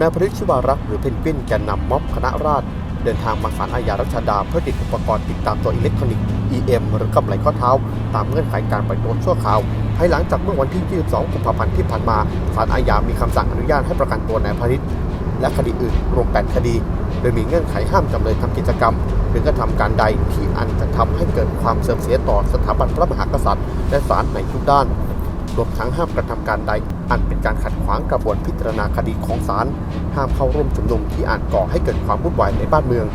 นายพริชชิวารักษ์หรือเพนกวินแกนนำม็อบคณะราษฎรเดินทางมาศาลอาญารัชดาเพื่อติดอุปกรณ์ติดตามตัวอิเล็กทรอนิกส์ EM หรือกำไรข้อเท้า ตามเงื่อนไขการปล่อยตัวชั่วคราวภายหลังจากเมื่อวันที่ 22 กุมภาพันธ์ที่ผ่านมาศาลอาญามีคำสั่งอนุญาตให้ประกันตัวนายพริชและคดีอื่นรวม 8 คดี โดยมีเงื่อนไขห้ามจำเลยทำกิจกรรม หรือกระทำการใดที่อันจะทำให้เกิดความเสื่อมเสียต่อสถาบันพระมหากษัตริย์ และศาลในทุกด้าน รวมทั้งห้ามกระทำการใด อันเป็นการขัดขวางกระบวนพิจารณาคดีของศาล ห้ามเข้าร่วมชุมนุมที่อาจก่อให้เกิดความวุ่นวายในบ้านเมือง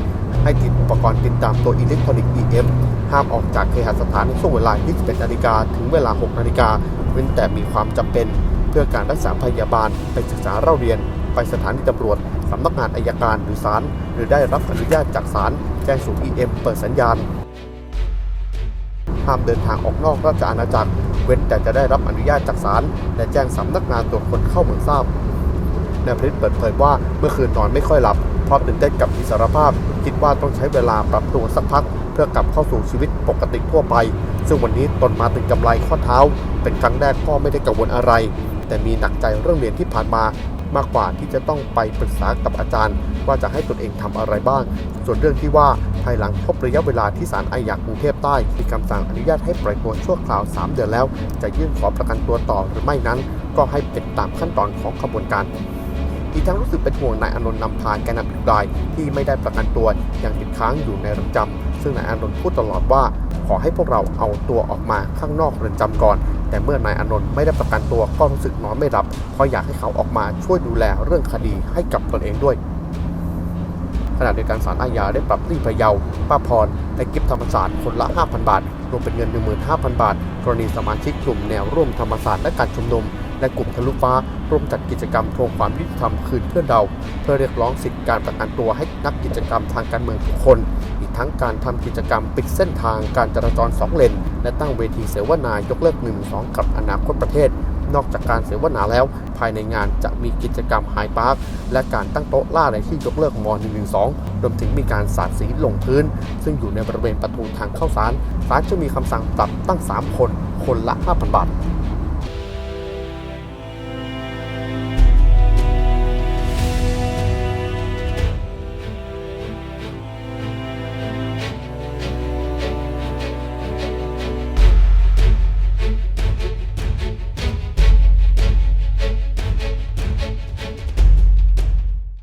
ให้ติดอุปกรณ์ติดตามตัวอิเล็กทรอนิกส์ EM ห้ามออกจากเคหสถานในช่วงเวลา 21นาฬิกาถึงเวลา 6นาฬิกา เว้นแต่มีความจำเป็น เพื่อการรักษาพยาบาล ไปศึกษาเล่าเรียน ไปสถานีตำรวจสำนักงานอายการหรือศาล หรือได้รับอนุญาตจากศาล แจ้งสู่ EM เปิดสัญญาณห้ามเดินทางออกนอกราชอาณาจักร เว้นแต่จะได้รับอนุญาตจากศาลและแจ้งสำนักงานตรวจคนเข้าเมืองทราบนายพริตเปิดเผยว่าเมื่อคืนนอนไม่ค่อยหลับเพราะตื่นเต้นกับอิสรภาพ คิดว่าต้องใช้เวลาปรับตัวสักพัก เพื่อกลับเข้าสู่ชีวิตปกติทั่วไป ซึ่งวันนี้ตนมาถึงกำไรข้อเท้า เป็นครั้งแรกก็ไม่ได้กังวลอะไร แต่มีหนักใจเรื่องเรียนที่ผ่านมา มากกว่าที่จะต้องไปปรึกษากับอาจารย์ ว่าจะให้ตนเองทำอะไรบ้าง ส่วนเรื่องที่ว่าภายหลังครบระยะเวลาที่ศาลอาญากรุงเทพใต้มีคำสั่งอนุญาตให้ปล่อยตัวชั่วคราว 3 เดือนแล้ว จะยื่นขอประกันตัวต่อหรือไม่นั้น ก็ให้เป็นตามขั้นตอนของขบวนการอีกทั้งรู้สึกเป็นห่วงนายอานนท์นำพาแกนนำอีกรายที่ไม่ได้ประกันตัวยังติดค้างอยู่ในเรือนจำซึ่งนายอานนท์พูดตลอดว่า ขอให้พวกเราเอาตัวออกมาข้างนอกเรือนจำก่อน แต่เมื่อนายอนนท์ไม่ได้ประกันตัวก็รู้สึกนอนไม่หลับเพราะอยากให้เขาออกมาช่วยดูแลเรื่องคดีให้กับตนเองด้วยขณะเดียวกันศาลอาญาได้ปรับหนี้พะเยาวป้าพรและกิฟธรรมศาสตร์คนละ 5,000 บาท รวมเป็นเงิน 15,000 บาท กรณีสมาชิกกลุ่มแนวร่วมธรรมศาสตร์และการชุมนุม และกลุ่มทะลุฟ้า ร่วมจัดกิจกรรมทวงความยุติธรรมคืนเพื่อนเรา เพื่อเรียกร้องสิทธิการประกันตัวให้นักกิจกรรมทางการเมืองทุกคน ทั้งการทำกิจกรรมปิดเส้นทางการจราจร 2 เลน และตั้งเวทีเสวนายกเลิก1นึกับอนาคตประเทศ นอกจากการเสวนาแล้ว ภายในงานจะมีกิจกรรมไฮพาร์คและการตั้งโต๊ะล่าในที่ยกเลิกม .112 รวมถึงมีการสาดสีลงพื้น ซึ่งอยู่ในบริเวณประตูทางเข้าศาลศาลจะมีคำสั่งปรับตั้ง 3 คน คนละ 5,000 บาท